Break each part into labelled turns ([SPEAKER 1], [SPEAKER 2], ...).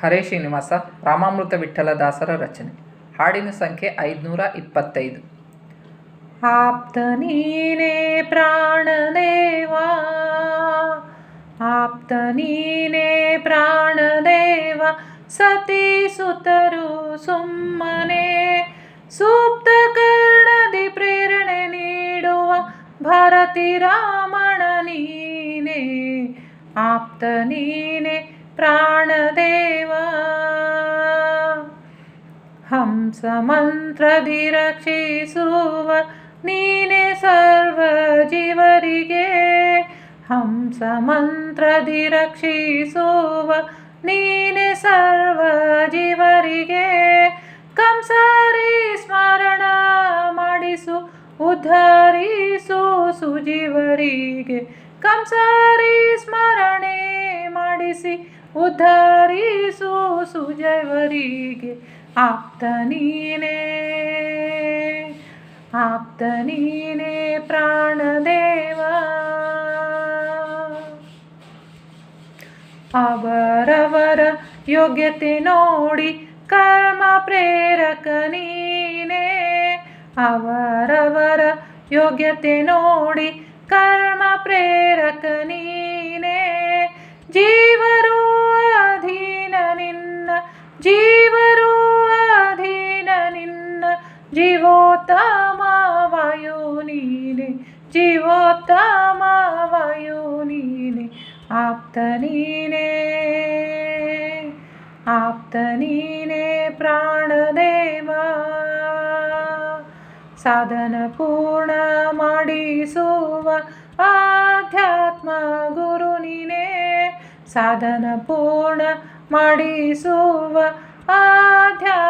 [SPEAKER 1] ಹರೇ ಶ್ರೀನಿವಾಸ ರಾಮಾಮೃತ ವಿಠ್ಠಲ ದಾಸರ ರಚನೆ ಹಾಡಿನ ಸಂಖ್ಯೆ ಐದುನೂರ ಇಪ್ಪತ್ತೈದು ಆಪ್ತ ನೀನೇ ಪ್ರಾಣದೇವ ಆಪ್ತ ನೀನೇ ಪ್ರಾಣದೇವ ಸತಿ ಸುತರು ಸುಮ್ಮನೆ ಸೂಕ್ತ ಕರ್ಣದಿ ಪ್ರೇರಣೆ ನೀಡುವ ಭಾರತಿ ರಾಮಣ ನೀನೇ ಆಪ್ತ ನೀನೇ ಪ್ರಾಣದೇವ ಹಂಸ ಮಂತ್ರದಿ ರಕ್ಷಿಸುವ ನೀನೆ ಸರ್ವ ಜೀವರಿಗೆ ಹಂಸ ಮಂತ್ರದಿ ರಕ್ಷಿಸುವ ನೀನೆ ಸರ್ವ ಜೀವರಿಗೆ ಕಂಸಾರಿ ಸ್ಮರಣ ಮಾಡಿಸು, ಉದ್ಧರಿಸು ಸುಜೀವರಿಗೆ. ಕಂಸಾರಿ ಸ್ಮರಣೆ ಮಾಡಿಸಿ, ಉದ್ಧರಿಸು ಸುಜವರಿಗೆ. ಆಪ್ತ ನೀನೇ ಆಪ್ತ ನೀನೇ ಪ್ರಾಣದೇವ ಅವರವರ ಯೋಗ್ಯತೆ ನೋಡಿ ಕರ್ಮ ಪ್ರೇರಕ ನೀನೇ ಅವರವರ ಯೋಗ್ಯತೆ ನೋಡಿ ಕರ್ಮ ಪ್ರೇರಕ ನೀನೇ ನೀನೆ ಜೀವೋತ್ತಮ ವಾಯು ನೀನೆ, ಆಪ್ತ ನೀನೇ ಆಪ್ತ ನೀನೇ ಪ್ರಾಣದೇವ. ಸಾಧನ ಪೂರ್ಣ ಮಾಡಿಸುವ ಆಧ್ಯಾತ್ಮ ಗುರು ನೀನೇ, ಸಾಧನ ಪೂರ್ಣ ಮಾಡಿಸುವ ಆಧ್ಯಾತ್ಮ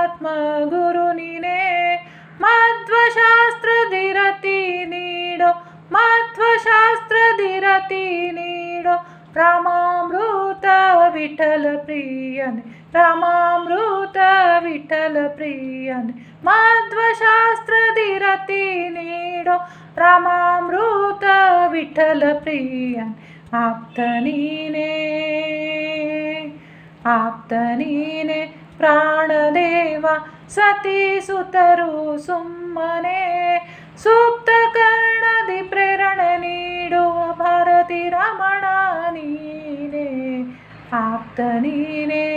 [SPEAKER 1] ప్రతి నీడో రామామృత విఠల ప్రియని రామామృత విఠల ప్రియని. మాధ్వశాస్త్రదిరతి నీడో రామామృత విఠల ప్రియని. ఆప్తనీనే ఆప్తనీనే ప్రాణదేవ సతీ సుతరు సుమ్మనే. సూప్త ಆಪ್ತ ನೀನೇ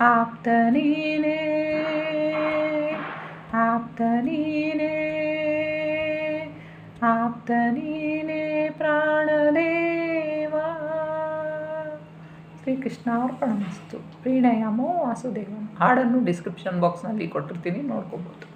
[SPEAKER 1] ಆಪ್ತ ನೀನೇ ಆಪ್ತ ನೀನೇ ಆಪ್ತ ನೀನೇ ಪ್ರಾಣದೇವ ಶ್ರೀಕೃಷ್ಣ ಅರ್ಪಣಮಸ್ತು ಪ್ರೀಣಯಾಮೋ ವಾಸುದೇವ. ಹಾಡನ್ನು ಡಿಸ್ಕ್ರಿಪ್ಷನ್ ಬಾಕ್ಸ್ನಲ್ಲಿ ಕೊಟ್ಟಿರ್ತೀನಿ, ನೋಡ್ಕೋಬೋದು.